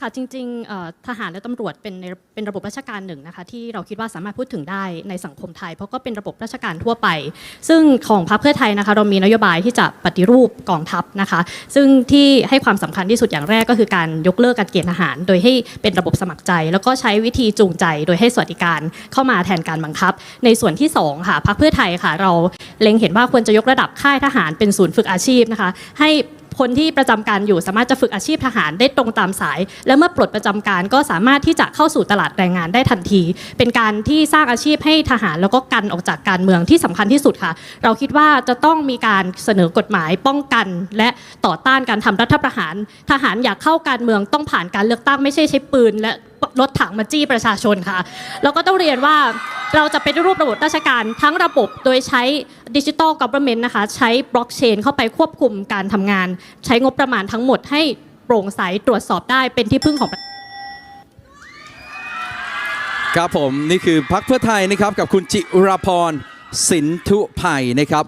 ค่ะจริงๆทหารและตำรวจเป็นเป็นระบบราชการหนึ่งนะคะที่เราคิดว่าสามารถพูดถึงได้ในสังคมไทย เพราะก็เป็นระบบราชการทั่วไป ซึ่งของพรรคเพื่อไทยนะคะเรามีนโยบายที่จะปฏิรูปกองทัพนะคะ ซึ่งที่ให้ความสำคัญที่สุดอย่างแรกก็คือการยกเลิกการเกณฑ์ทหาร โดยให้เป็นระบบสมัครใจ แล้วก็ใช้วิธีจูงใจโดยให้สวัสดิการเข้ามาแทนการบังคับ ในส่วนที่สองค่ะพรรคเพื่อไทยค่ะเราเล็งเห็นว่าควรจะยกระดับค่ายทหารเป็นศูนย์ฝึกอาชีพนะคะให้ คนที่ประจำการอยู่สามารถจะฝึกอาชีพทหารได้ตรงตามสาย และเมื่อปลดประจำการก็สามารถที่จะเข้าสู่ตลาดแรงงานได้ทันที เป็นการที่สร้างอาชีพให้ทหารแล้วก็กันออกจากการเมืองที่สำคัญที่สุดค่ะ เราคิดว่าจะต้องมีการเสนอกฎหมายป้องกัน และต่อต้านการทำรัฐประหาร ทหารอยากเข้าการเมืองต้องผ่านการเลือกตั้งไม่ใช่ใช้ปืน และรถถังมาจี้ประชาชนค่ะ แล้วก็ต้องเรียนว่าเราจะเป็นรูประบบราชการทั้งระบบโดยใช้ดิจิทัลกัปเปอร์เมนะคะ ใช้บล็อกเชนเข้าไปควบคุมการทำงาน ใช้งบประมาณทั้งหมดให้โปร่งใสตรวจสอบได้เป็นที่พึ่งของครับผม นี่คือพักเพื่อไทยนะครับ กับคุณจิรพรสินทุไผ่นะครับ